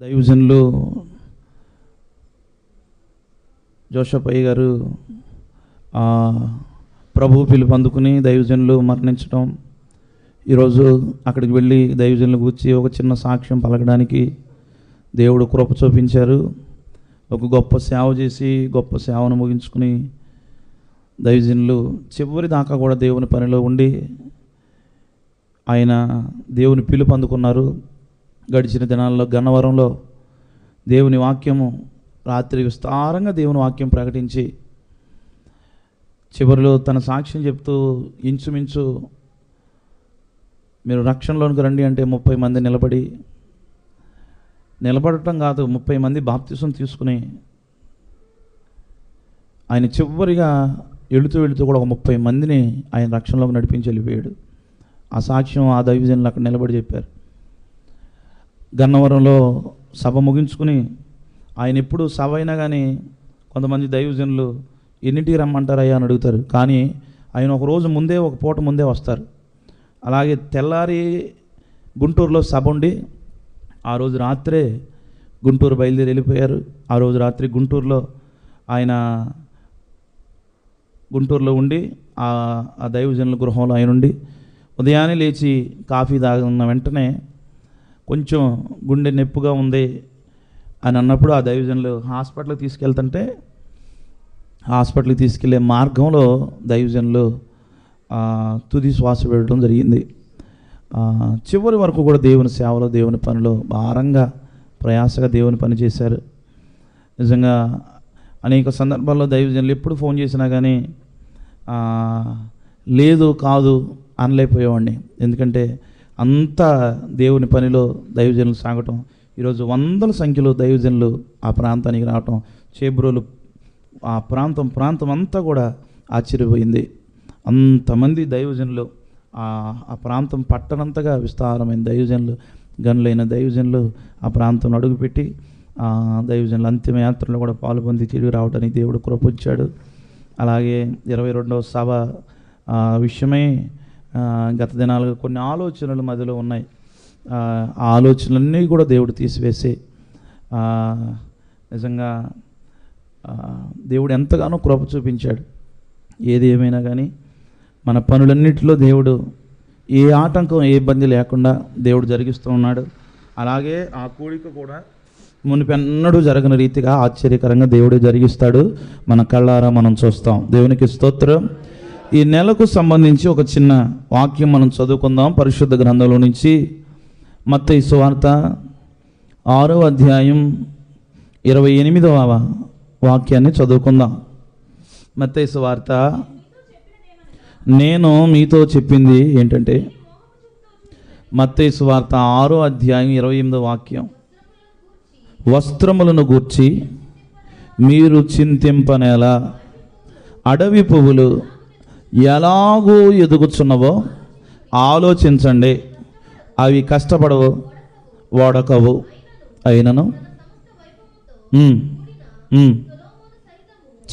దైవజనులు జోషపయ్య గారు ప్రభు పిలుపు అందుకుని దైవజనులు మరణించడం ఈరోజు అక్కడికి వెళ్ళి దైవజనులు కూర్చి ఒక చిన్న సాక్ష్యం పలకడానికి దేవుడు కృప చూపించారు. ఒక గొప్ప సేవ చేసి గొప్ప సేవను ముగించుకుని దైవజనులు చివరి దాకా కూడా దేవుని పనిలో ఉండి ఆయన దేవుని పిలుపు అందుకున్నారు. గడిచిన దినాల్లో గన్నవరంలో దేవుని వాక్యము రాత్రి విస్తారంగా దేవుని వాక్యం ప్రకటించి చివరిలో తన సాక్ష్యం చెప్తూ ఇంచుమించు మీరు రక్షణలోనికి రండి అంటే ముప్పై మంది నిలబడి నిలబడటం కాదు ముప్పై మంది బాప్తిసం తీసుకుని ఆయన చివరిగా వెళుతూ వెళుతూ కూడా ఒక ముప్పై మందిని ఆయన రక్షణలోకి నడిపించి వెళ్ళిపోయాడు. ఆ సాక్ష్యం ఆ దైవజనులు అక్కడ నిలబడి చెప్పారు. గన్నవరంలో సభ ముగించుకుని ఆయన ఎప్పుడు సభ అయినా కానీ కొంతమంది దైవజనులు ఎన్నింటికి రమ్మంటారయ్యా అని అడుగుతారు. కానీ ఆయన ఒక రోజు ముందే ఒక పూట ముందే వస్తారు. అలాగే తెల్లారి గుంటూరులో సభ ఉండి ఆ రోజు రాత్రే గుంటూరు బయలుదేరి వెళ్ళిపోయారు. ఆ రోజు రాత్రి గుంటూరులో ఆయన గుంటూరులో ఉండి ఆ ఆ దైవజనుల గృహంలో ఆయన ఉండి ఉదయాన్నే లేచి కాఫీ తాగిన వెంటనే కొంచెం గుండె నొప్పిగా ఉంది అని అన్నప్పుడు ఆ దైవజనులు హాస్పిటల్కి తీసుకెళ్తుంటే హాస్పిటల్కి తీసుకెళ్ళే మార్గంలో దైవజనులు తుది శ్వాస పెట్టడం జరిగింది. చివరి వరకు కూడా దేవుని సేవలో దేవుని పనిలో భారంగా ప్రయాసగా దేవుని పని చేశారు. నిజంగా అనేక సందర్భాల్లో దైవజనులు ఎప్పుడు ఫోన్ చేసినా కానీ లేదు కాదు అనలేకపోయేవాడిని. ఎందుకంటే అంతా దేవుని పనిలో దైవజనులు సాగటం ఈరోజు వందల సంఖ్యలో దైవజనులు ఆ ప్రాంతానికి రావటం చేబ్రోలు ఆ ప్రాంతం ప్రాంతం అంతా కూడా ఆశ్చర్యపోయింది. అంతమంది దైవజనులు ఆ ఆ ప్రాంతం పట్టణంతగా విస్తారమైన దైవజనులు గనులైన దైవజనులు ఆ ప్రాంతంలో అడుగుపెట్టి ఆ దైవజనులు అంతిమ యాత్రలో కూడా పాల్పొంది తిరిగి రావడానికి దేవుడు కృపించాడు అలాగే ఇరవై రెండవ సభ విషయమై గత దినాలుగా కొన్ని ఆలోచనలు మధ్యలో ఉన్నాయి. ఆ ఆలోచనలన్నీ కూడా దేవుడు తీసివేసి. నిజంగా దేవుడు ఎంతగానో కృప చూపించాడు. ఏది ఏమైనా కానీ మన పనులన్నిటిలో దేవుడు ఏ ఆటంకం ఏ ఇబ్బంది లేకుండా దేవుడు జరిగిస్తూ ఉన్నాడు. అలాగే ఆ కూడిక కూడా మునిపెన్నడూ జరగని రీతిగా ఆశ్చర్యకరంగా దేవుడు జరిగిస్తాడు. మన కళ్ళారా మనం చూస్తాం. దేవునికి స్తోత్రం. ఈ నెలకు సంబంధించి ఒక చిన్న వాక్యం మనం చదువుకుందాం పరిశుద్ధ గ్రంథంలో నుంచి. మత్తయి సువార్త ఆరో అధ్యాయం ఇరవై ఎనిమిదవ వాక్యాన్ని చదువుకుందాం. మత్తయి సువార్త నేను మీతో చెప్పింది ఏంటంటే మత్తయి సువార్త ఆరో అధ్యాయం ఇరవై ఎనిమిదో వాక్యం. వస్త్రములను గూర్చి మీరు చింతింపనేలా అడవి పువ్వులు ఎలాగూ ఎదుగుచున్నవో ఆలోచించండి. అవి కష్టపడవు వాడకవు అయినను.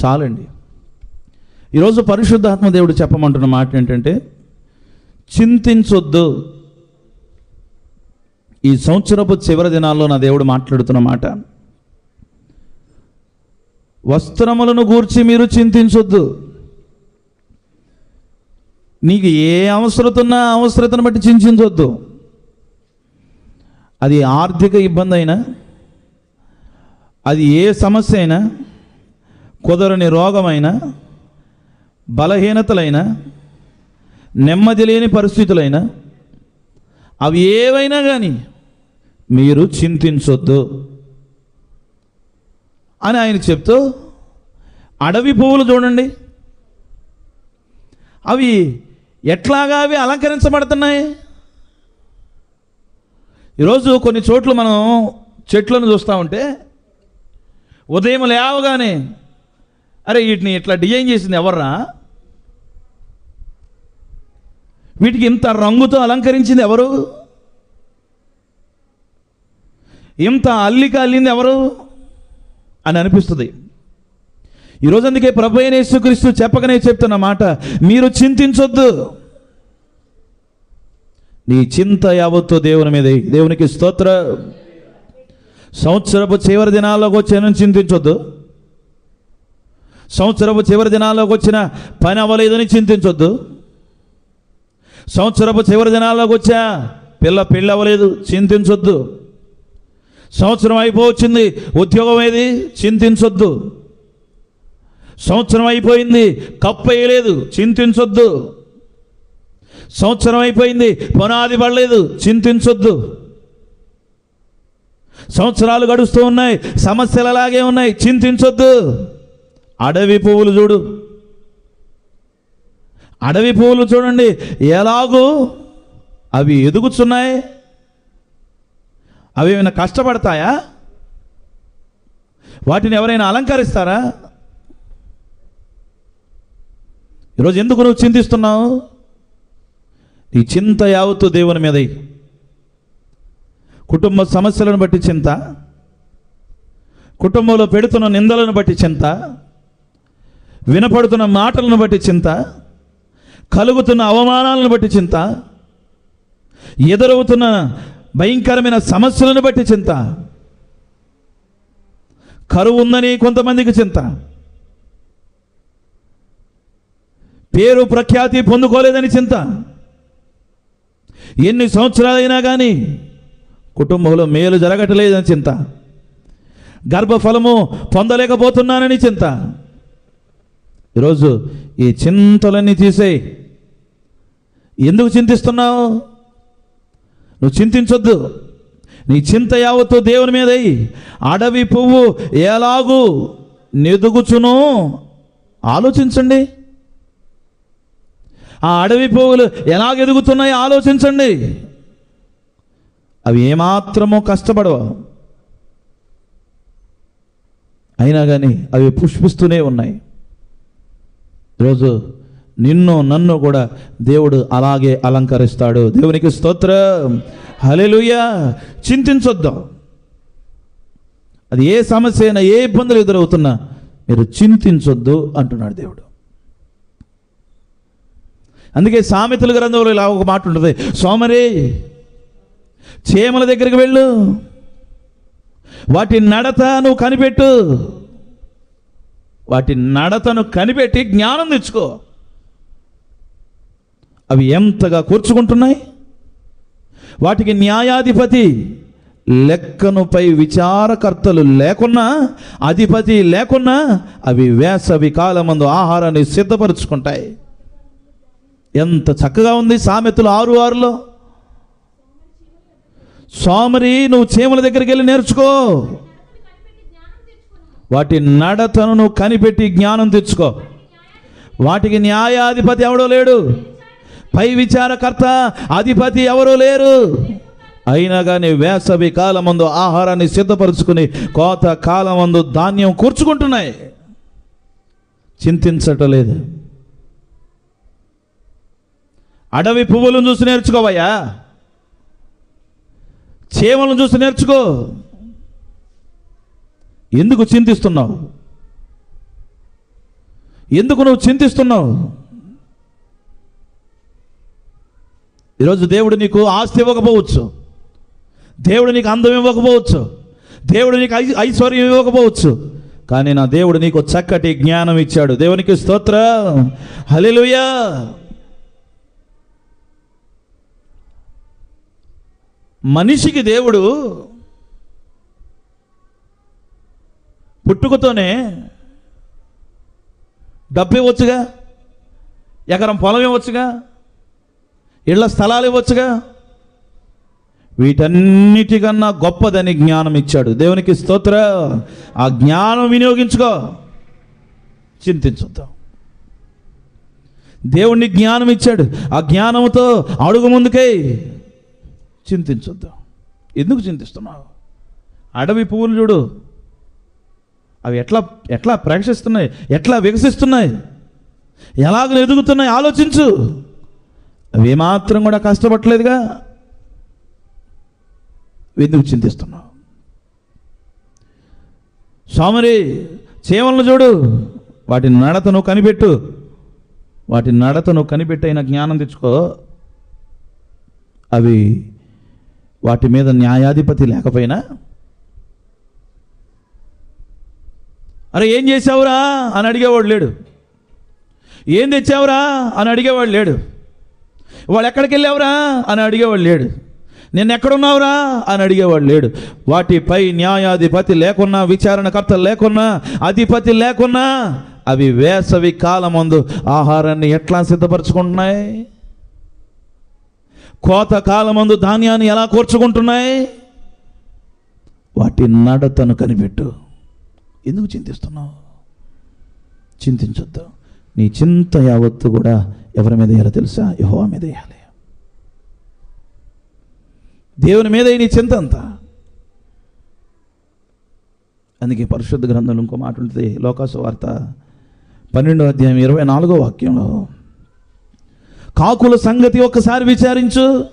చాలండి. ఈరోజు పరిశుద్ధాత్మ దేవుడు చెప్పమంటున్న మాట ఏంటంటే చింతించొద్దు. ఈ సంవత్సరపు చివరి దినాల్లో నా దేవుడు మాట్లాడుతున్న మాట వస్త్రములను గూర్చి మీరు చింతించొద్దు. నీకు ఏ అవసరత ఉన్నా అవసరతను బట్టి చింతించవద్దు అది ఆర్థిక ఇబ్బంది అయినా అది ఏ సమస్య అయినా కుదరని రోగమైనా బలహీనతలైనా నెమ్మది లేని పరిస్థితులైనా అవి ఏవైనా కానీ మీరు చింతించొద్దు. అని ఆయన చెప్తూ అడవి పువ్వులు చూడండి. అవి ఎట్లాగా అవి అలంకరించబడుతున్నాయి? ఈరోజు కొన్ని చోట్ల మనం చెట్లను చూస్తూ ఉంటే ఉదయం లేవగానే అరే వీటిని ఇట్లా డిజైన్ చేసింది ఎవర్రా? వీటికి ఇంత రంగుతో అలంకరించింది ఎవరు? ఇంత అల్లిక అల్లింది ఎవరు? అని అనిపిస్తుంది. ఈరోజు అందుకే ప్రభు అయిన యేసుక్రీస్తు చెప్పకనే చెప్తున్న మాట మీరు చింతించొద్దు. నీ చింత యావత్తు దేవుని మీద. దేవునికి స్తోత్ర. సంవత్సరపు చివరి దినాల్లోకి వచ్చానని చింతించొద్దు. సంవత్సరపు చివరి దినాల్లోకి వచ్చిన పని అవ్వలేదని చింతించొద్దు. సంవత్సరపు చివరి దినాల్లోకి వచ్చా పిల్ల పెళ్ళి అవ్వలేదు చింతించొద్దు. సంవత్సరం అయిపోవచ్చింది ఉద్యోగం ఏది? చింతించొద్దు. సంవత్సరం అయిపోయింది కప్పు వేయలేదు చింతించొద్దు. సంవత్సరం అయిపోయింది పునాది పడలేదు చింతించొద్దు. సంవత్సరాలు గడుస్తూ ఉన్నాయి సమస్యలు అలాగే ఉన్నాయి చింతించొద్దు. అడవి పువ్వులు చూడు. అడవి పువ్వులు చూడండి ఎలాగూ అవి ఎదుగుతున్నాయి? అవి ఏమైనా కష్టపడతాయా? వాటిని ఎవరైనా అలంకరిస్తారా? ఈరోజు ఎందుకు నువ్వు చింతిస్తున్నావు? నీ చింత యావత్తు దేవుని మీద. కుటుంబ సమస్యలను బట్టి చింత. కుటుంబంలో పెడుతున్న నిందలను బట్టి చింత. వినపడుతున్న మాటలను బట్టి చింత. కలుగుతున్న అవమానాలను బట్టి చింత. ఎదురవుతున్న భయంకరమైన సమస్యలను బట్టి చింత. కరువు ఉందని కొంతమందికి చింత. పేరు ప్రఖ్యాతి పొందుకోలేదని చింత. ఎన్ని సంవత్సరాలైనా కానీ కుటుంబంలో మేలు జరగట్లేదని చింత. గర్భఫలము పొందలేకపోతున్నానని చింత. ఈరోజు ఈ చింతలన్నీ తీసేయి. ఎందుకు చింతిస్తున్నావు? నువ్వు చింతించొద్దు. నీ చింత యావత్తు దేవుని మీద. అడవి పువ్వు ఎలాగూ నెదుగుచును ఆలోచించండి. ఆ అడవి పువ్వులు ఎలాగ ఎదుగుతున్నాయో ఆలోచించండి. అవి ఏమాత్రమో కష్టపడవు. అయినా కానీ అవి పుష్పిస్తూనే ఉన్నాయి. ఈరోజు నిన్ను నన్ను కూడా దేవుడు అలాగే అలంకరిస్తాడు. దేవునికి స్తోత్రం. హలెలుయ చింతించొద్దాం. అది ఏ సమస్య అయినా ఏ ఇబ్బందులు ఎదురవుతున్నా మీరు చింతించొద్దు అంటున్నాడు దేవుడు. అందుకే సామెతల గ్రంథంలో ఇలా ఒక మాట ఉంటుంది. సోమరి చీమల దగ్గరికి వెళ్ళు. వాటి నడత నువ్వు కనిపెట్టు. వాటి నడతను కనిపెట్టి జ్ఞానం తెచ్చుకో. అవి ఎంతగా కూర్చుకుంటున్నాయి? వాటికి న్యాయాధిపతి లెక్కనుపై విచారకర్తలు లేకున్నా అధిపతి లేకున్నా అవి వేసవి కాలమందు ఆహారాన్ని సిద్ధపరుచుకుంటాయి. ఎంత చక్కగా ఉంది సామెతలు ఆరు ఆరులో? సోమరి నువ్వు చీమల దగ్గరికి వెళ్ళి నేర్చుకో. వాటి నడతను నువ్వు కనిపెట్టి జ్ఞానం తెచ్చుకో. వాటికి న్యాయాధిపతి ఎవడో లేడు. పై విచారకర్త అధిపతి ఎవరూ లేరు. అయినా కానీ వేసవి కాలమందు ఆహారాన్ని సిద్ధపరుచుకుని కోత కాలమందు ధాన్యం కూర్చుకుంటున్నాయి. చింతించటం లేదు. అడవి పువ్వులను చూసి నేర్చుకోవయ్యా. చీమలను చూసి నేర్చుకో. ఎందుకు చింతిస్తున్నావు? ఎందుకు నువ్వు చింతిస్తున్నావు? ఈరోజు దేవుడు నీకు ఆస్తి ఇవ్వకపోవచ్చు. దేవుడు నీకు అందం ఇవ్వకపోవచ్చు. దేవుడు నీకు ఐ ఐశ్వర్యం ఇవ్వకపోవచ్చు. కానీ నా దేవుడు నీకు చక్కటి జ్ఞానం ఇచ్చాడు. దేవునికి స్తోత్రం. హలిలుయా మనిషికి దేవుడు పుట్టుకతోనే డబ్బు ఇవ్వచ్చుగా ఎకరం పొలం ఇవ్వచ్చుగా ఇళ్ళ స్థలాలు ఇవ్వచ్చుగా. వీటన్నిటికన్నా గొప్పదని జ్ఞానం ఇచ్చాడు. దేవునికి స్తోత్ర. ఆ జ్ఞానం వినియోగించుకో. చింతించుద్దాం. దేవుణ్ణి జ్ఞానం ఇచ్చాడు. ఆ జ్ఞానంతో అడుగు ముందుకై చింతించొద్దు. ఎందుకు చింతిస్తున్నావు? అడవి పువ్వులు చూడు. అవి ఎట్లా ఎట్లా ప్రేక్షిస్తున్నాయి ఎట్లా వికసిస్తున్నాయి? ఎలాగ ఎదుగుతున్నాయి? ఆలోచించు. అవి ఏమాత్రం కూడా కష్టపడలేదుగా ఎందుకు చింతిస్తున్నావు? సోమరి చీమలను చూడు. వాటి నడతను కనిపెట్టు. వాటి నడతను కనిపెట్టైన జ్ఞానం తెచ్చుకో. అవి వాటి మీద న్యాయాధిపతి లేకపోయినా? అరే ఏం చేసావురా అని అడిగేవాడు లేడు. ఏం తెచ్చావురా? అని అడిగేవాడు లేడు. వాళ్ళు ఎక్కడికి వెళ్ళావురా? అని అడిగేవాడు లేడు. నేను ఎక్కడున్నావురా? అని అడిగేవాడు లేడు. వాటిపై న్యాయాధిపతి లేకున్నా విచారణకర్త లేకున్నా అధిపతి లేకున్నా అవి వేసవి కాలమందు ఆహారాన్ని ఎట్లా సిద్ధపరచుకుంటున్నాయి? కోత కాలమందు ధాన్యాన్ని ఎలా కూర్చుకుంటున్నాయి? వాటి నడతను కనిపెట్టు. ఎందుకు చింతిస్తున్నావు? చింతించొద్దు. నీ చింత యావత్తు కూడా ఎవరి మీద వేయాలో తెలుసా? యహోవా మీద వేయాలి. దేవుని మీద నీ చింత అంతా. అందుకే పరిశుద్ధ గ్రంథంలో ఇంకో మాట ఉంటుంది. లోకాసు వార్త పన్నెండో అధ్యాయం ఇరవై నాలుగో వాక్యంలో కాకుల సంగతి ఒక్కసారి విచారించు.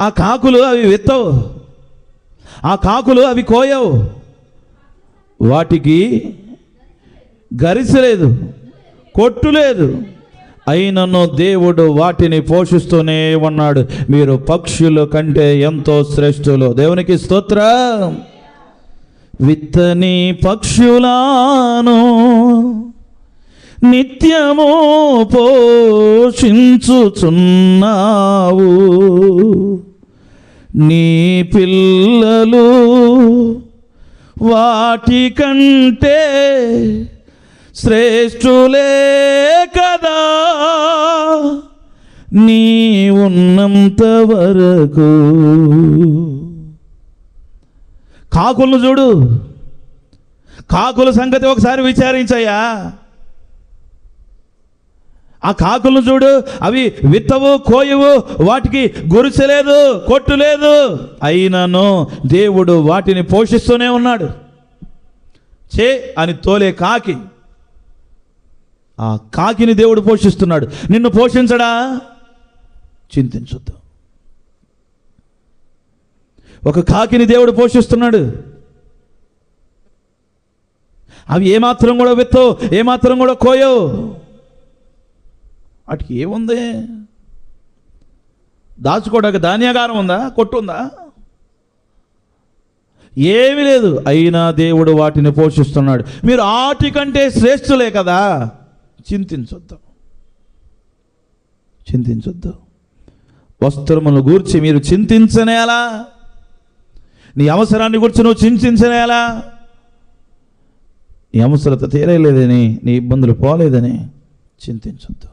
ఆ కాకులు అవి విత్తవు. ఆ కాకులు అవి కోయవు. వాటికి గరిసలేదు కొట్టు లేదు. అయినను దేవుడు వాటిని పోషిస్తూనే ఉన్నాడు. మీరు పక్షుల కంటే ఎంతో శ్రేష్ఠులు. దేవునికి స్తోత్ర. విత్తని పక్షులాను నిత్యము పోషించుచున్నావు. నీ పిల్లలు వాటి కంటే శ్రేష్ఠులే కదా. నీ ఉన్నంత వరకు కాకులను చూడు. కాకుల సంగతి ఒకసారి విచారించయ్యా. ఆ కాకులను చూడు అవి విత్తవు కోయవు వాటికి గురిసెలేదు కొట్టు లేదు. అయినను దేవుడు వాటిని పోషిస్తూనే ఉన్నాడు. చే అని తోలే కాకి. ఆ కాకిని దేవుడు పోషిస్తున్నాడు. నిన్ను పోషించడా? చింతించొద్దు. ఒక కాకిని దేవుడు పోషిస్తున్నాడు. అవి ఏమాత్రం కూడా విత్తవు ఏమాత్రం కూడా కోయవు. వాటికి ఏముంది? దాచుకోవడానికి ధాన్యాగారం ఉందా? కొట్టు ఉందా? ఏమీ లేదు. అయినా దేవుడు వాటిని పోషిస్తున్నాడు. మీరు ఆటి కంటే శ్రేష్ఠులే కదా. చింతించొద్దు. చింతించొద్దు. వస్త్రమును గూర్చి మీరు చింతించనేలా నీ అవసరాన్ని గురించి నువ్వు చింతించనేలా నీ అవసరత తీరలేదని నీ ఇబ్బందులు పోలేదని చింతించొద్దు.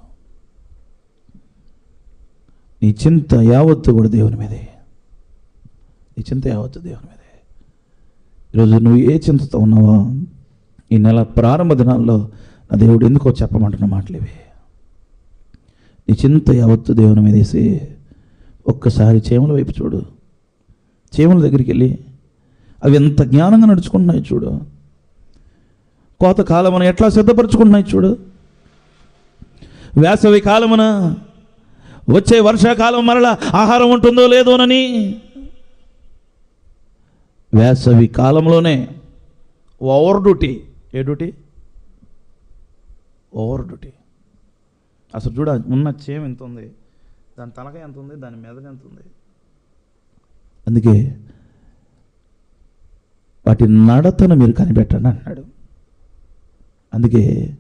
నీ చింత యావత్తు కూడా దేవుని మీదే. నీ చింత యావత్తు దేవుని మీదే. ఈరోజు నువ్వు ఏ చింతతో ఉన్నావో ఈ నెల ప్రారంభ దినాల్లో నా దేవుడు ఎందుకో చెప్పమంటున్న మాటలు ఇవి. నీ చింత యావత్తు దేవుని మీద వేసి ఒక్కసారి చేమల వైపు చూడు. చేమల దగ్గరికి వెళ్ళి అవి ఎంత జ్ఞానంగా నడుచుకుంటున్నాయి చూడు. కోత కాలమున ఎట్లా సిద్ధపరచుకుంటున్నాయి చూడు. వేసవి కాలమున వచ్చే వర్షాకాలం మరలా ఆహారం ఉంటుందో లేదోనని వేసవి కాలంలోనే ఓవర్ డ్యూటీ. ఏ డ్యూటీ? Over duty. అసలు చూడ ఉన్న చేయం ఎంత ఉంది? దాని తలక ఎంత ఉంది? దాని మెదడు ఎంత ఉంది? అందుకే వాటి నడతను మీరు కనిపెట్టండి అన్నాడు. అందుకే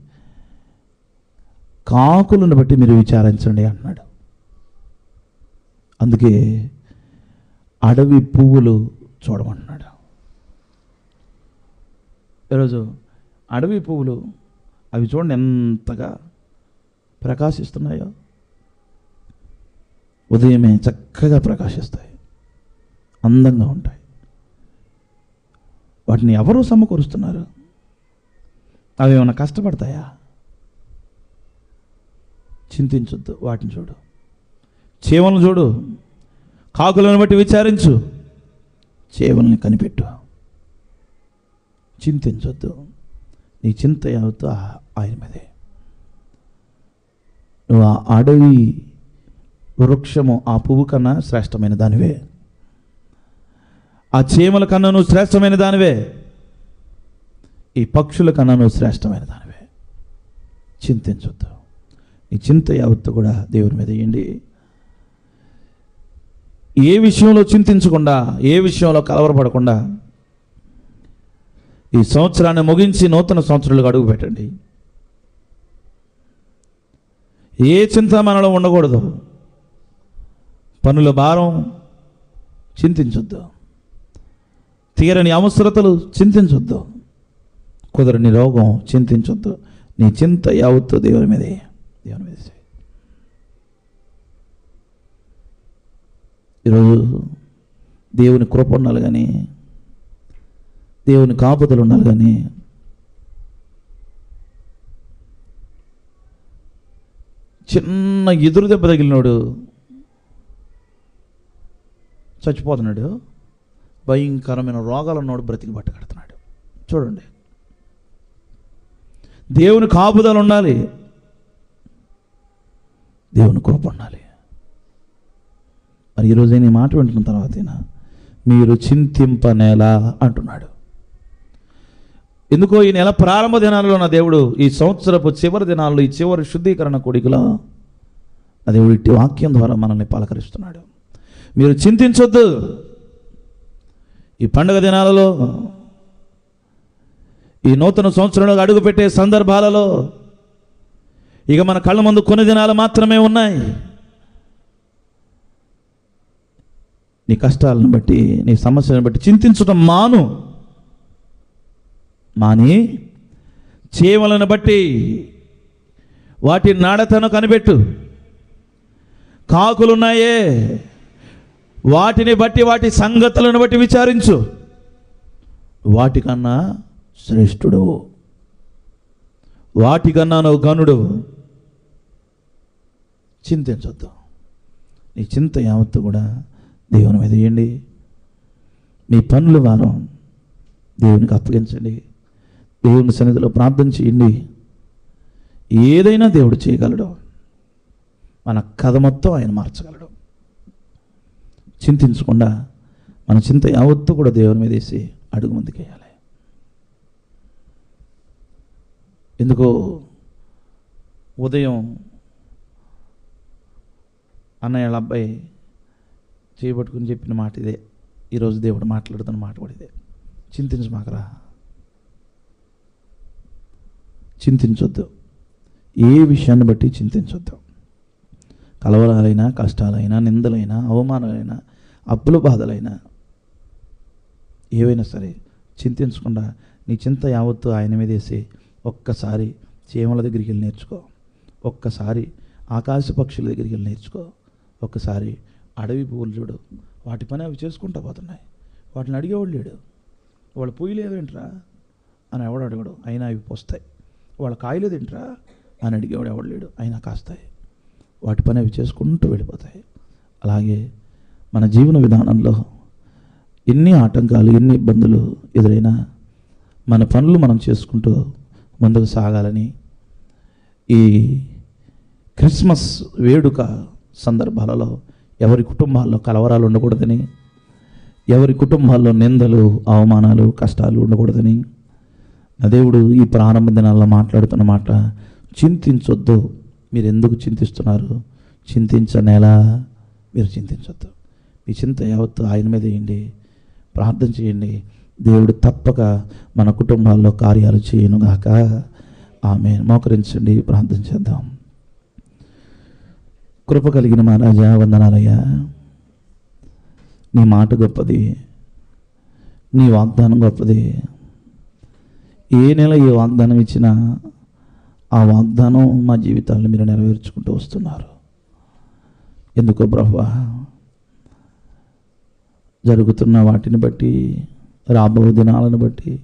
కాకులను బట్టి మీరు విచారించండి అన్నాడు. అందుకే అడవి పువ్వులు చూడమంటున్నాడు. ఈరోజు అడవి పువ్వులు అవి చూడండి ఎంతగా ప్రకాశిస్తున్నాయో. ఉదయమే చక్కగా ప్రకాశిస్తాయి. అందంగా ఉంటాయి. వాటిని ఎవరు సమకూరుస్తున్నారు? అవి ఏమైనా కష్టపడతాయా? చింతించొద్దు వాటిని చూడు. చీమలను చూడు కాకులను బట్టి విచారించు. చీమల్ని కనిపెట్టు. చింతించొద్దు. నీ చింత యావత్తు ఆయన మీదే. నువ్వు ఆ అడవి వృక్షము ఆ పువ్వు కన్నా శ్రేష్టమైన దానివే. ఆ చీమల కన్నా నువ్వు శ్రేష్టమైన దానివే. ఈ పక్షుల కన్నా నువ్వు శ్రేష్టమైన దానివే. చింతించొద్దు. నీ చింత యావత్తు కూడా దేవుని మీద వేయండి. ఏ విషయంలో చింతించకుండా ఏ విషయంలో కలవరపడకుండా ఈ సంవత్సరాన్ని ముగించి నూతన సంవత్సరాలకు అడుగు పెట్టండి. ఏ చింత మనలో ఉండకూడదు. పనుల భారం చింతించొద్దు. తీరని అవసరతలు చింతించొద్దు. కుదరని రోగం చింతించొద్దు. నీ చింత యావత్తు దేవుని మీదే. దేవుని మీద చేయి. ఈరోజు దేవుని కృప ఉండాలి కానీ దేవుని కాపుదలు ఉండాలి కానీ చిన్న ఎదురు దెబ్బ తగిలినోడు చచ్చిపోతున్నాడు. భయంకరమైన రోగాలు ఉన్నోడు బ్రతికి పట్టగడుతున్నాడు చూడండి. దేవుని కాపుదలు ఉండాలి. దేవుని కృప ఉండాలి. మరి ఈరోజు నేను మాట వింటున్న తర్వాత మీరు చింతింపనేలా అంటున్నాడు. ఎందుకో ఈ నెల ప్రారంభ దినాల్లో నా దేవుడు ఈ సంవత్సరపు చివరి దినాల్లో ఈ చివరి శుద్ధీకరణ కొడికలో నా దేవుడు ఇట్టి వాక్యం ద్వారా మనల్ని పలకరిస్తున్నాడు. మీరు చింతించొద్దు. ఈ పండుగ దినాలలో ఈ నూతన సంవత్సరంలో అడుగుపెట్టే సందర్భాలలో ఇక మన కళ్ళ ముందు కొన్ని దినాలు మాత్రమే ఉన్నాయి. నీ కష్టాలను బట్టి నీ సమస్యలను బట్టి చింతించడం మాను. మాని చీమలను బట్టి వాటి నాడతను కనిపెట్టు. కాకులున్నాయే వాటిని బట్టి వాటి సంగతులను బట్టి విచారించు. వాటికన్నా శ్రేష్ఠుడు వాటికన్నా నువ్వు గనుడు చింతించొద్దు. నీ చింత యావత్తు కూడా దేవుని మీద వేయండి. మీ పనుల వారం దేవునికి అప్పగించండి. దేవుని సన్నిధిలో ప్రార్థన చేయండి. ఏదైనా దేవుడు చేయగలడు. మన కథ మొత్తం ఆయన మార్చగలడు. చింతించకుండా మన చింత యావత్తు కూడా దేవుని మీద వేసి అడుగు ముందుకేయాలి. ఎందుకో ఉదయం అన్నయ్య అబ్బాయి చేయబట్టుకుని చెప్పిన మాట ఇదే. ఈరోజు దేవుడు మాట్లాడుతున్న మాట కూడా ఇదే. చింతించమాకరా. చింతించొద్దు. ఏ విషయాన్ని బట్టి చింతించొద్దు. కలవరాలైనా కష్టాలైనా నిందలైనా అవమానాలైనా అప్పుల బాధలైనా ఏవైనా సరే చింతించకుండా నీ చింత యావత్తు ఆయన మీద వేసి ఒక్కసారి చీమల దగ్గరికి వెళ్ళి నేర్చుకో. ఒక్కసారి ఆకాశ పక్షుల దగ్గరికి వెళ్ళి నేర్చుకో. ఒక్కసారి అడవి పువ్వులు చూడు. వాటి పని అవి చేసుకుంటూ పోతున్నాయి. వాటిని అడిగేవాడు లేడు. వాళ్ళు పూయలేదు ఏంట్రా? అని ఎవడు అడగడు. అయినా అవి పోస్తాయి. వాళ్ళ కాయలు తింట్రా అని అడిగేవాడు ఎవడు లేడు. అయినా కాస్తాయి. వాటి పని అవి చేసుకుంటూ వెళ్ళిపోతాయి. అలాగే మన జీవన విధానంలో ఎన్ని ఆటంకాలు ఎన్ని ఇబ్బందులు ఎదురైనా మన పనులు మనం చేసుకుంటూ ముందుకు సాగాలని ఈ క్రిస్మస్ వేడుక సందర్భాలలో ఎవరి కుటుంబాల్లో కలవరాలు ఉండకూడదని ఎవరి కుటుంబాల్లో నిందలు అవమానాలు కష్టాలు ఉండకూడదని. నా దేవుడు ఈ ప్రారంభ దినాల్లో మాట్లాడుతున్న మాట చింతించొద్దు. మీరు ఎందుకు చింతిస్తున్నారు చింతించనేలా మీరు చింతించొద్దు. మీ చింత యావత్తు ఆయన మీద వేయండి. ప్రార్థన చేయండి. దేవుడు తప్పక మన కుటుంబాల్లో కార్యాలు చేయనుగాక. ఆమె మోకరించండి. ప్రార్థన చేద్దాం. కృప కలిగిన మా రాజా వందనాలయ్యా. నీ మాట గొప్పది. నీ వాగ్దానం గొప్పది. ఏ నెల ఏ వాగ్దానం ఇచ్చినా ఆ వాగ్దానం మా జీవితాలను మీరు నెరవేర్చుకుంటూ వస్తున్నారు. ఎందుకో బ్రహ్వా జరుగుతున్న వాటిని బట్టి రాబో దినాలను బట్టి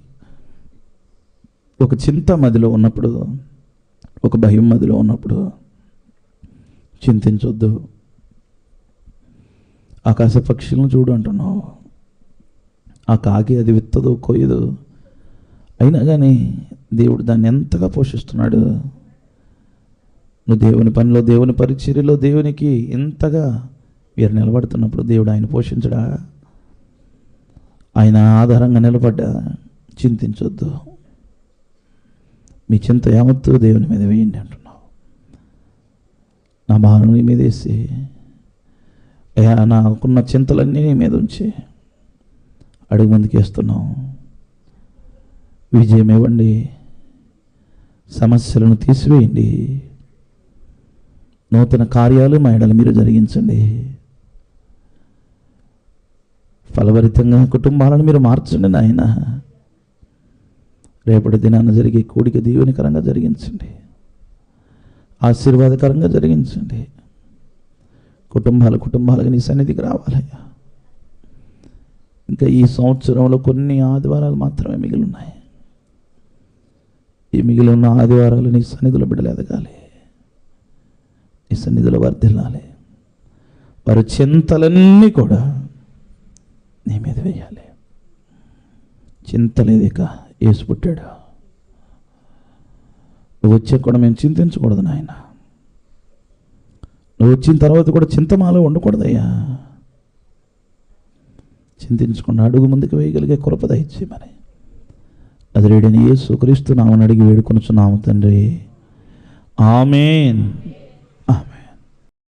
ఒక చింత మదిలో ఉన్నప్పుడు ఒక భయం మదిలో ఉన్నప్పుడు చింతించొద్దు. ఆకాశ పక్షులను చూడు అంటున్నావు. ఆ కాకి అది విత్తదు కొయ్యదు. అయినా కానీ దేవుడు దాన్ని ఎంతగా పోషిస్తున్నాడు. నువ్వు దేవుని పనిలో దేవుని పరిచర్యలో దేవునికి ఎంతగా వీరు నిలబడుతున్నప్పుడు దేవుడు ఆయన పోషించడా? ఆయన ఆధారంగా నిలబడ్డా? చింతించొద్దు. మీ చింత యావత్తు దేవుని మీద వేయండి అంటున్నాడు. నా భారం నీ మీద వేసి. అయ్యా నాకున్న చింతలన్నీ నీ మీద ఉంచి. అడుగు ముందుకు వేస్తున్నావు. విజయం ఇవ్వండి. సమస్యలను తీసివేయండి. నూతన కార్యాలు మా ఎడల మీరు జరిగించండి. ఫలభరితంగా కుటుంబాలను మీరు మార్చండి నాయన. రేపటి దినాన జరిగే కోడిక దీవెనికరంగా జరిగించండి. ఆశీర్వాదకరంగా జరిగించండి. కుటుంబాల కుటుంబాలకు నీ సన్నిధికి రావాలయ్యా. ఇంకా ఈ సంవత్సరంలో కొన్ని ఆదివారాలు మాత్రమే మిగిలి ఉన్నాయి ఈ మిగిలి ఉన్న ఆదివారాలు నీ సన్నిధిలో బిడ్డలు ఎదగాలి నీ సన్నిధిలో వర్ధిల్లాలి. వారి చింతలన్నీ కూడా నీ మీద వేయాలి. చింత ఏసు పుట్టాడు. నువ్వు వచ్చే కూడా మేము చింతించకూడదు నాయన. నువ్వు వచ్చిన తర్వాత కూడా చింతమాలో ఉండకూడదయ్యా. చింతించకుండా అడుగు ముందుకు వేయగలిగే కృప దయచేయమని. అది రేడిని యేసు నామని అడిగి వేడుకొనుచున్నాము తండ్రి. ఆమెన్.